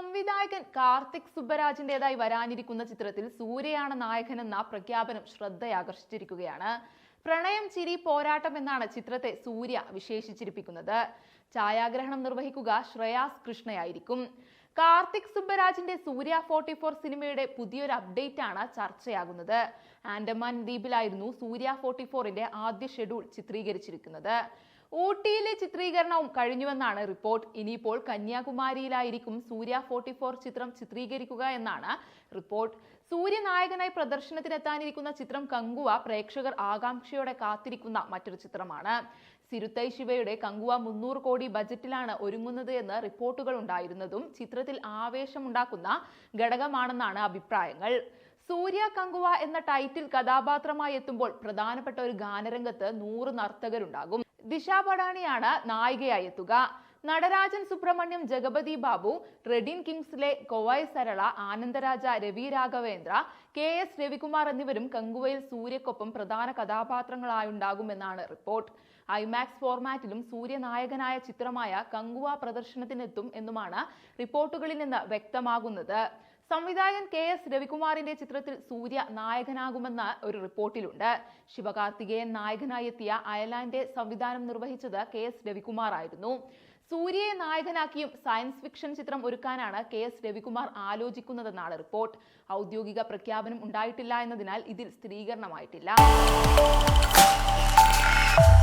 സംവിധായകൻ കാർത്തിക് സുബ്ബരാജിന്റേതായി വരാനിരിക്കുന്ന ചിത്രത്തിൽ സൂര്യയാണ് നായകൻ എന്ന പ്രഖ്യാപനം ശ്രദ്ധയാകർഷിച്ചിരിക്കുകയാണ്. പ്രണയം ചിരി പോരാട്ടം എന്നാണ് ചിത്രത്തെ സൂര്യ വിശേഷിച്ചിരിപ്പിക്കുന്നത്. ഛായാഗ്രഹണം നിർവഹിക്കുക ശ്രേയാസ് കൃഷ്ണയായിരിക്കും. കാർത്തിക് സുബ്ബരാജിന്റെ സൂര്യ ഫോർട്ടി ഫോർ സിനിമയുടെ പുതിയൊരു അപ്ഡേറ്റ് ആണ് ചർച്ചയാകുന്നത്. ആൻഡമാൻ ദ്വീപിലായിരുന്നു സൂര്യ ഫോർട്ടി ഫോറിന്റെ ആദ്യ ഷെഡ്യൂൾ ചിത്രീകരിച്ചിരിക്കുന്നത്. ഊട്ടിയിലെ ചിത്രീകരണവും കഴിഞ്ഞുവെന്നാണ് റിപ്പോർട്ട്. ഇനിയിപ്പോൾ കന്യാകുമാരിയിലായിരിക്കും സൂര്യ ഫോർട്ടി ഫോർ ചിത്രം ചിത്രീകരിക്കുക എന്നാണ് റിപ്പോർട്ട്. സൂര്യനായകനായി പ്രദർശനത്തിനെത്താനിരിക്കുന്ന ചിത്രം കങ്കുവ പ്രേക്ഷകർ ആകാംക്ഷയോടെ കാത്തിരിക്കുന്ന മറ്റൊരു ചിത്രമാണ്. സിരുത്തൈ ശിവയുടെ കങ്കുവ മുന്നൂറ് കോടി ബജറ്റിലാണ് ഒരുങ്ങുന്നത് എന്ന് റിപ്പോർട്ടുകൾ ഉണ്ടായിരുന്നതും ചിത്രത്തിൽ ആവേശമുണ്ടാക്കുന്ന ഘടകമാണെന്നാണ് അഭിപ്രായങ്ങൾ. സൂര്യ കങ്കുവ എന്ന ടൈറ്റിൽ കഥാപാത്രമായി എത്തുമ്പോൾ പ്രധാനപ്പെട്ട ഒരു ഗാനരംഗത്ത് നൂറ് നർത്തകരുണ്ടാകും. ദിശ പടാണിയാണ് നായികയായി എത്തുക. നടരാജൻ സുബ്രഹ്മണ്യം ജഗപതി ബാബു റെഡിൻ കിങ്സിലെ കൊവായ് സരള ആനന്ദരാജ രവി രാഘവേന്ദ്ര കെ എസ് രവികുമാർ എന്നിവരും കങ്കുവയിൽ സൂര്യക്കൊപ്പം പ്രധാന കഥാപാത്രങ്ങളായുണ്ടാകുമെന്നാണ് റിപ്പോർട്ട്. ഐമാക്സ് ഫോർമാറ്റിലും സൂര്യനായകനായ ചിത്രമായ കങ്കുവ പ്രദർശനത്തിനെത്തും എന്നുമാണ് റിപ്പോർട്ടുകളിൽ നിന്ന് വ്യക്തമാകുന്നത്. സംവിധായകൻ കെ എസ് രവികുമാറിന്റെ ചിത്രത്തിൽ സൂര്യ നായകനാകുമെന്ന ഒരു റിപ്പോർട്ടിലുണ്ട്. ശിവകാർത്തികേയൻ നായകനായി എത്തിയ അയലാൻഡ് സംവിധാനം നിർവഹിച്ചത് കെ എസ് രവികുമാർ ആയിരുന്നു. സൂര്യയെ നായകനാക്കിയും സയൻസ് ഫിക്ഷൻ ചിത്രം ഒരുക്കാനാണ് കെ എസ് രവികുമാർ ആലോചിക്കുന്നതെന്നാണ് റിപ്പോർട്ട്. ഔദ്യോഗിക പ്രഖ്യാപനം ഉണ്ടായിട്ടില്ല എന്നതിനാൽ ഇതിൽ സ്ഥിരീകരണമായിട്ടില്ല.